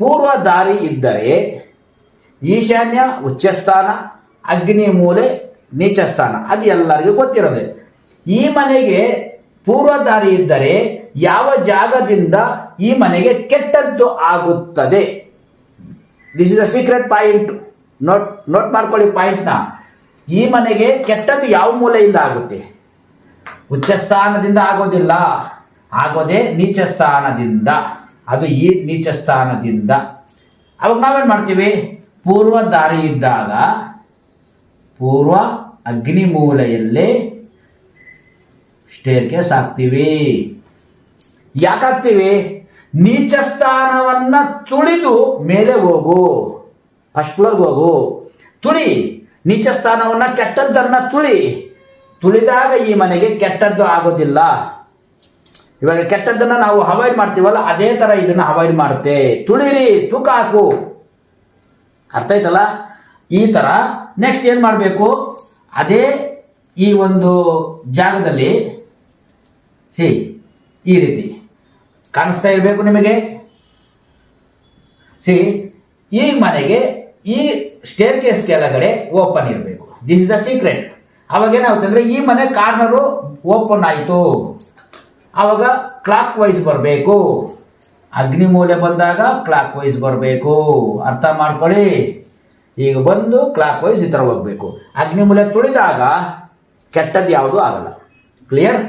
ಪೂರ್ವ ದಾರಿ ಇದ್ದರೆ ಈಶಾನ್ಯ ಉಚ್ಚಸ್ಥಾನ, ಅಗ್ನಿ ಮೂಲೆ ನೀಚ ಸ್ಥಾನ ಅದು ಎಲ್ಲರಿಗೂ ಗೊತ್ತಿರೋದೆ. ಈ ಮನೆಗೆ ಪೂರ್ವ ದಾರಿ ಇದ್ದರೆ ಯಾವ ಜಾಗದಿಂದ ಈ ಮನೆಗೆ ಕೆಟ್ಟದ್ದು ಆಗುತ್ತದೆ? This is a secret point note note ಮಾಡ್ಕೊಳ್ಳಿ ಪಾಯಿಂಟ್ನ ಈ ಮನೆಗೆ ಕೆಟ್ಟದ್ದು ಯಾವ ಮೂಲೆಯಿಂದ ಆಗುತ್ತೆ? ಉಚ್ಚ ಸ್ಥಾನದಿಂದ ಆಗೋದಿಲ್ಲ. ಆಗೋದೇ ನೀಚ ಸ್ಥಾನದಿಂದ ಅದು ಈ ನೀಚ ಸ್ಥಾನದಿಂದ. ಅವಾಗ ನಾವೇನು ಮಾಡ್ತೀವಿ? ಪೂರ್ವ ದಾರಿ ಇದ್ದಾಗ, ಪೂರ್ವ ಅಗ್ನಿ ಮೂಲೆಯಲ್ಲಿ ಸ್ಟೇರ್ ಕೇಸ್ ಹಾಕ್ತೀವಿ? ಯಾಕಾಗ್ತೀವಿ ನೀಚ ಸ್ಥಾನವನ್ನ ತುಳಿದು ಮೇಲೆ ಹೋಗು. ಫಸ್ಟ್ ಫ್ಲೋರ್ಗೆ ಹೋಗು. ತುಳಿ. ನೀಚ ಸ್ಥಾನವನ್ನ ಕೆಟ್ಟದ್ದನ್ನ ತುಳಿ. ತುಳಿದಾಗ ಈ ಮನೆಗೆ ಕೆಟ್ಟದ್ದು ಆಗೋದಿಲ್ಲ. ಇವಾಗ ಕೆಟ್ಟದ್ದನ್ನ ನಾವು ಅವಾಯ್ಡ್ ಮಾಡ್ತೀವಲ್ಲ, ಅದೇ ತರ ಇದನ್ನ ಅವಾಯ್ಡ್ ಮಾಡುತ್ತೆ. ತುಳಿರಿ, ತೂಕ ಹಾಕು. ಅರ್ಥ ಆಯ್ತಲ್ಲ? ಈ ತರ ನೆಕ್ಸ್ಟ್ ಏನು ಮಾಡಬೇಕು? ಅದೇ ಈ ಒಂದು ಜಾಗದಲ್ಲಿ, ಸಿ, ಈ ರೀತಿ. ಕಾಣಿಸ್ತಾ ಇರಬೇಕು ನಿಮಗೆ? ಸಿ, ಈ ಮನೆಗೆ ಈ ಸ್ಟೇರ್ ಕೇಸ್ ಕೆಳಗಡೆ ಓಪನ್ ಇರಬೇಕು. ದಿಸ್ ಇಸ್ ದ ಸೀಕ್ರೆಟ್ ಅವಾಗ ಏನಾಗುತ್ತೆ ಅಂದ್ರೆ ಈ ಮನೆ ಕಾರ್ನರು ಓಪನ್ ಆಯಿತು. ಅವಾಗ ಕ್ಲಾಕ್ ವೈಸ್ ಬರಬೇಕು. ಅಗ್ನಿ ಮೂಲೆ ಬಂದಾಗ ಕ್ಲಾಕ್ ವೈಸ್ ಬರಬೇಕು. ಅರ್ಥ ಮಾಡ್ಕೊಳ್ಳಿ? ಈಗ ಬಂದು ಕ್ಲಾಕ್ ವೈಸ್ ಈ ಥರ ಹೋಗ್ಬೇಕು. ಅಗ್ನಿ ಮೂಲೆ ತುಳಿದಾಗ ಕೆಟ್ಟದ್ದು ಯಾವುದೂ ಆಗಲ್ಲ. ಕ್ಲಿಯರ್